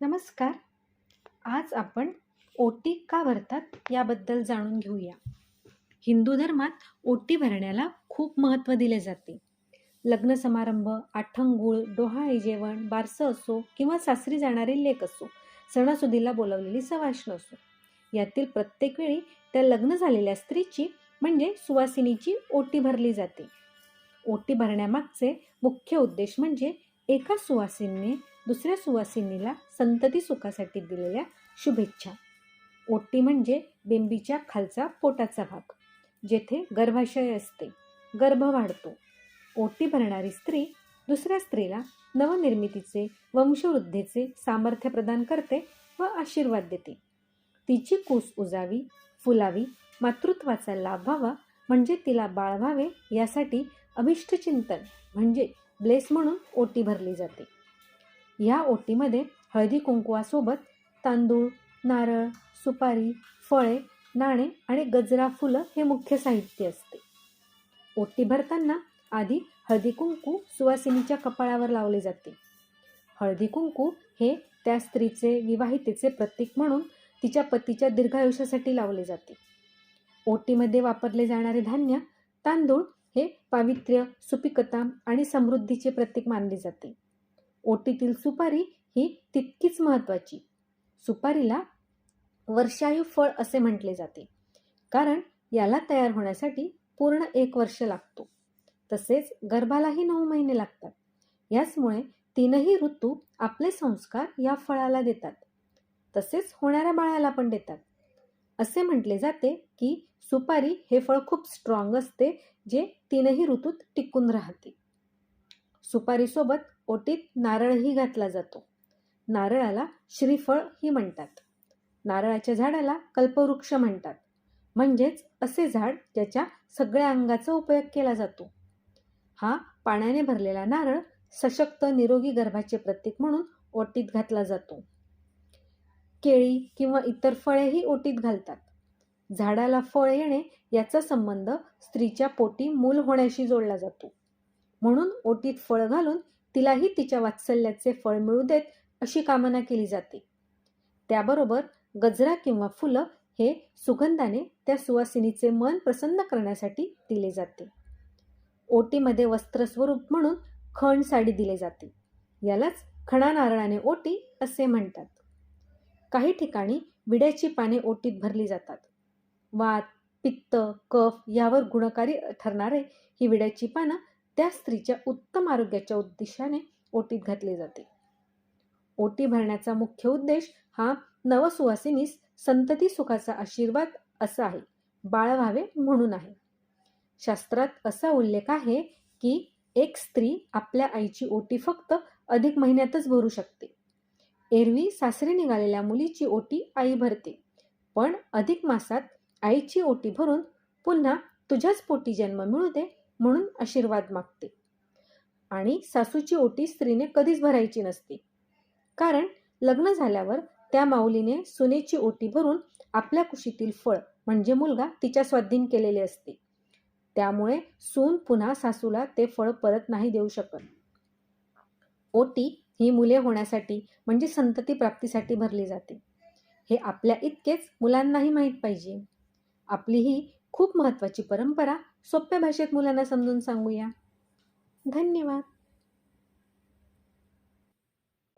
नमस्कार. आज आपण ओटी का भरतात याबद्दल जाणून घेऊया. हिंदू धर्मात ओटी भरण्याला खूप महत्त्व दिले जाते. लग्न समारंभ आठंगूळ डोहाळे जेवण बारसं असो किंवा सासरी जाणारे लेक असो सणासुदीला बोलावलेली सवाष्ण असो. यातील प्रत्येक वेळी त्या लग्न झालेल्या स्त्रीची म्हणजे सुवासिनीची ओटी भरली जाते. ओटी भरण्यामागचे मुख्य उद्देश म्हणजे एका सुवासिनीने दुसऱ्या सुवासिनीला संतती सुखासाठी दिलेल्या शुभेच्छा. ओटी म्हणजे बेंबीच्या खालचा पोटाचा भाग जेथे गर्भाशय असते गर्भ वाढतो. ओटी भरणारी स्त्री दुसऱ्या स्त्रीला नवनिर्मितीचे वंशवृद्धीचे सामर्थ्य प्रदान करते व आशीर्वाद देते. तिची कूस उजावी फुलावी मातृत्वाचा लाभ व्हावा म्हणजे तिला बाळ व्हावे यासाठी अभिष्टचिंतन म्हणजे ब्लेस म्हणून ओटी भरली जाते. या ओटीमध्ये हळदी कुंकवासोबत तांदूळ नारळ सुपारी फळे नाणे आणि गजरा फुलं हे मुख्य साहित्य असते. ओटी भरताना आधी हळदी कुंकू सुवासिनीच्या कपाळावर लावले जाते. हळदी कुंकू हे त्या स्त्रीचे विवाहितेचे प्रतीक म्हणून तिच्या पतीच्या दीर्घायुष्यासाठी लावले जाते. ओटीमध्ये वापरले जाणारे धान्य तांदूळ हे पावित्र्य सुपिकता आणि समृद्धीचे प्रतीक मानले जाते. ओटीतील सुपारी ही तितकीच महत्त्वाची. सुपारीला वर्षायू फळ असे म्हटले जाते. कारण याला तयार होण्यासाठी पूर्ण एक वर्ष लागतो. तसेच गर्भालाही नऊ महिने लागतात. याचमुळे तीनही ऋतू आपले संस्कार या फळाला देतात. तसेच होणाऱ्या बाळाला पण देतात. असे म्हटले जाते की सुपारी हे फळ खूप स्ट्रॉंग असते जे तीनही ऋतूत टिकून राहते. सुपारीसोबत ओटीत नारळही घातला जातो. नारळाला श्रीफळ ही म्हणतात. नारळाच्या झाडाला कल्पवृक्ष म्हणतात. म्हणजेच असे झाड ज्याच्या सगळ्या अंगाचा उपयोग केला जातो. हा पाण्याने भरलेला नारळ सशक्त निरोगी गर्भाचे प्रतीक म्हणून ओटीत घातला जातो. केळी किंवा इतर फळेही ओटीत घालतात. झाडाला फळ येणे याचा संबंध स्त्रीच्या पोटी मूल होण्याशी जोडला जातो. म्हणून ओटीत फळ घालून तिलाही तिच्या वात्सल्याचे फळ मिळू देत अशी कामना केली जाते. त्याबरोबर गजरा किंवा फुलं हे सुगंधाने त्या सुवासिनीचे मन प्रसन्न करण्यासाठी दिले जाते. ओटीमध्ये वस्त्रस्वरूप म्हणून खण साडी दिले जाते. यालाच खणा नारळाने ओटी असे म्हणतात. काही ठिकाणी विड्याची पाने ओटीत भरली जातात. वात पित्त कफ यावर गुणकारी ठरणारे ही विड्याची पानं त्या स्त्रीच्या उत्तम आरोग्याच्या उद्देशाने ओटीत घातले जाते. ओटी भरण्याचा मुख्य उद्देश हा नवसुवासिनीस संतती सुखाचा आशीर्वाद असा आहे बाळ व्हावे म्हणून आहे. शास्त्रात असा उल्लेख आहे की एक स्त्री आपल्या आईची ओटी फक्त अधिक महिन्यातच भरू शकते. एरवी सासरी निघालेल्या मुलीची ओटी आई भरते पण अधिक मासात आईची ओटी भरून पुन्हा तुझ्याच पोटी जन्म मिळू दे म्हणून आशीर्वाद मागते. आणि सासूची ओटी स्त्रीने कधीच भरायची नसते. कारण लग्न झाल्यावर त्या माऊलीने सुनेची ओटी भरून आपल्या कुशीतील फळ म्हणजे मुलगा तिच्या स्वाधीन केलेले असते. त्यामुळे सून पुन्हा सासूला ते फळ परत नाही देऊ शकत. ओटी ही मुले होण्यासाठी म्हणजे संतती प्राप्तीसाठी भरली जाते. हे आपल्या इतकेच मुलांनाही माहीत पाहिजे. आपली ही खूप महत्त्वाची परंपरा सोप्या भाषेत मुलांना समजून सांगूया. धन्यवाद.